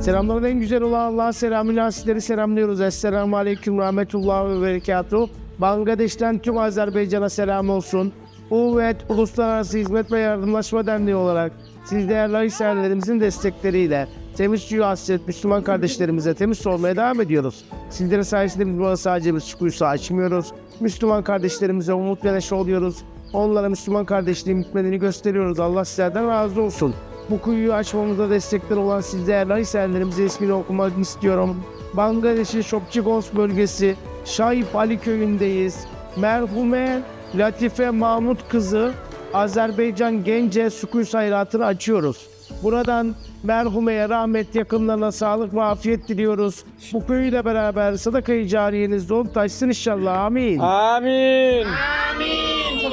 Selamların en güzel olan Allah'a selamıyla sizleri selamlıyoruz. Esselamu Aleyküm Rahmetullah ve Berekatuhu. Bangladeş'ten tüm Azerbaycan'a selam olsun. UVET Uluslararası Hizmet ve Yardımlaşma Derneği olarak siz değerli Ayserlerimizin destekleriyle temiz suyu hasret Müslüman kardeşlerimize temiz olmaya devam ediyoruz. Sizlerin sayesinde biz burada sadece bir su kuyusu açmıyoruz. Müslüman kardeşlerimize umut ve oluyoruz. Onlara Müslüman kardeşliğin bitmediğini gösteriyoruz. Allah sizlerden razı olsun. Bu kuyuyu açmamıza destekler olan sizlerle hisselerimizi ismini okumak istiyorum. Bangladeş'in Şopçigons bölgesi Şahip Ali köyündeyiz. Merhume Latife Mahmut kızı Azerbaycan Gence Sükûs hayratını açıyoruz. Buradan merhumeye rahmet yakınlarına sağlık ve afiyet diliyoruz. Bu köyüyle beraber sadaka icariyeniz dolup taşsın inşallah. Amin. Amin. Amin.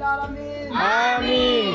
Amin. Amin.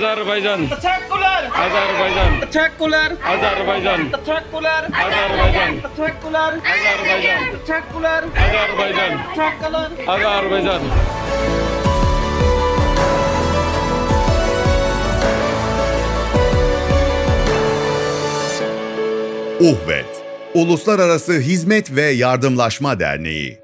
Azerbaycan Teşekkürler. Azerbaycan Teşekkürler. Azerbaycan Teşekkürler. Azerbaycan Teşekkürler. Azerbaycan Teşekkürler. Azerbaycan Teşekkürler. Azerbaycan UHVET Uluslararası Hizmet ve Yardımlaşma Derneği